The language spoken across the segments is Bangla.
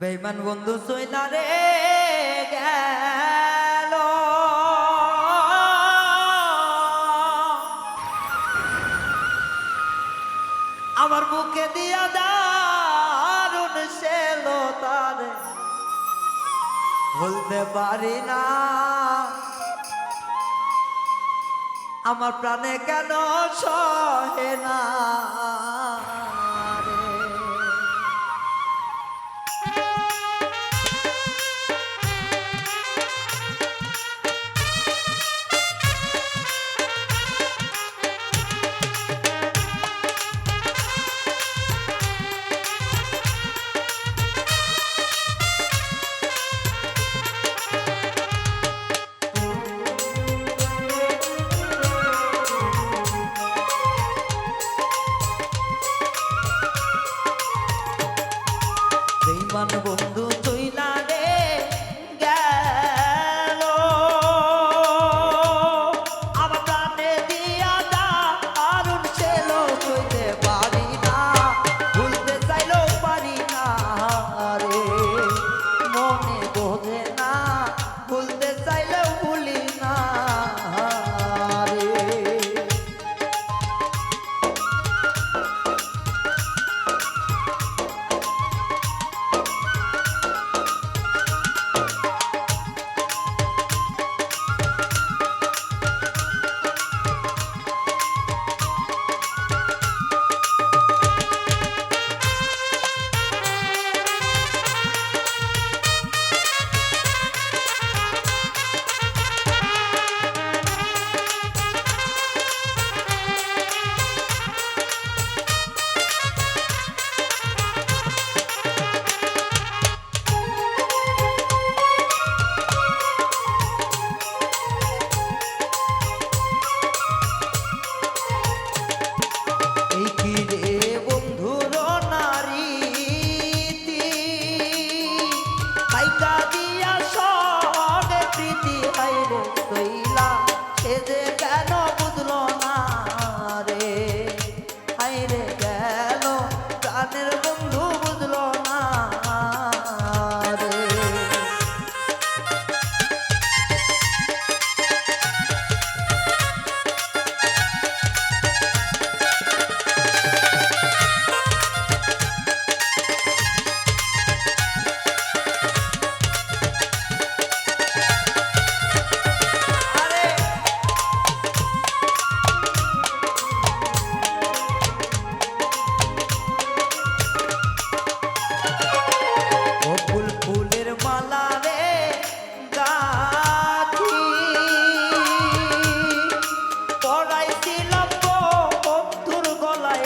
বেইমান বন্ধু চইলা রে গেল। আমার বুকে দিয়া দারুণ সেলো তারে। ভুলতে পারি না। আমার প্রাণে কেন সহে না? বন্ধু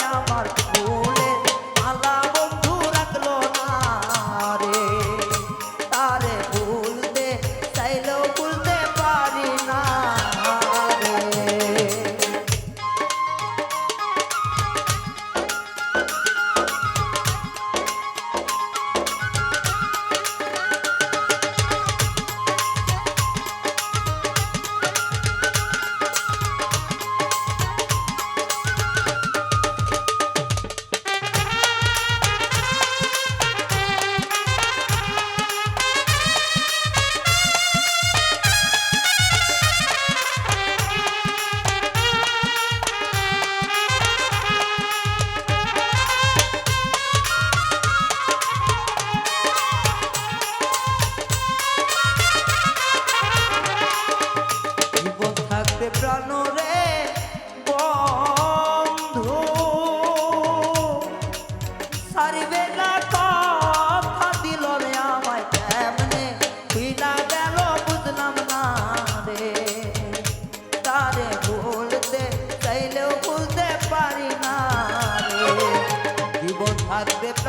আমার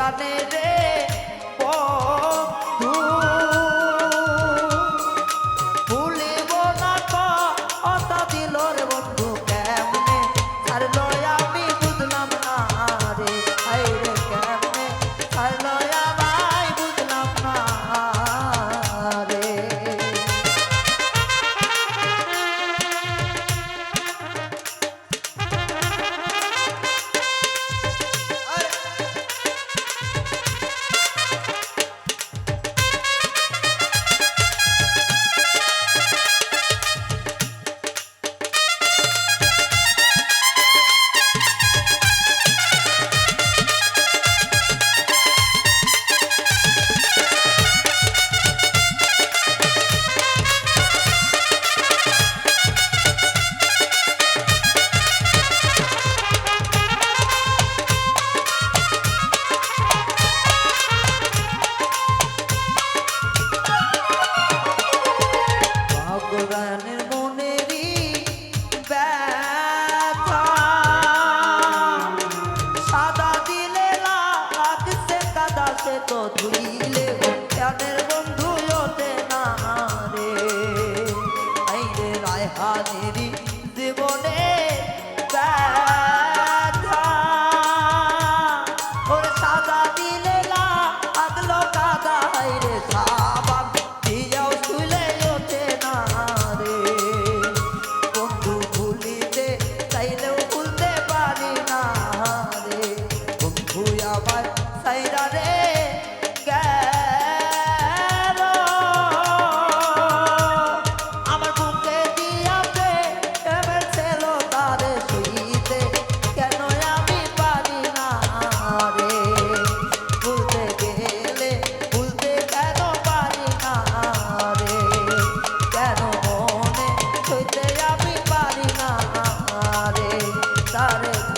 জানে রে প তাই রে তা তারে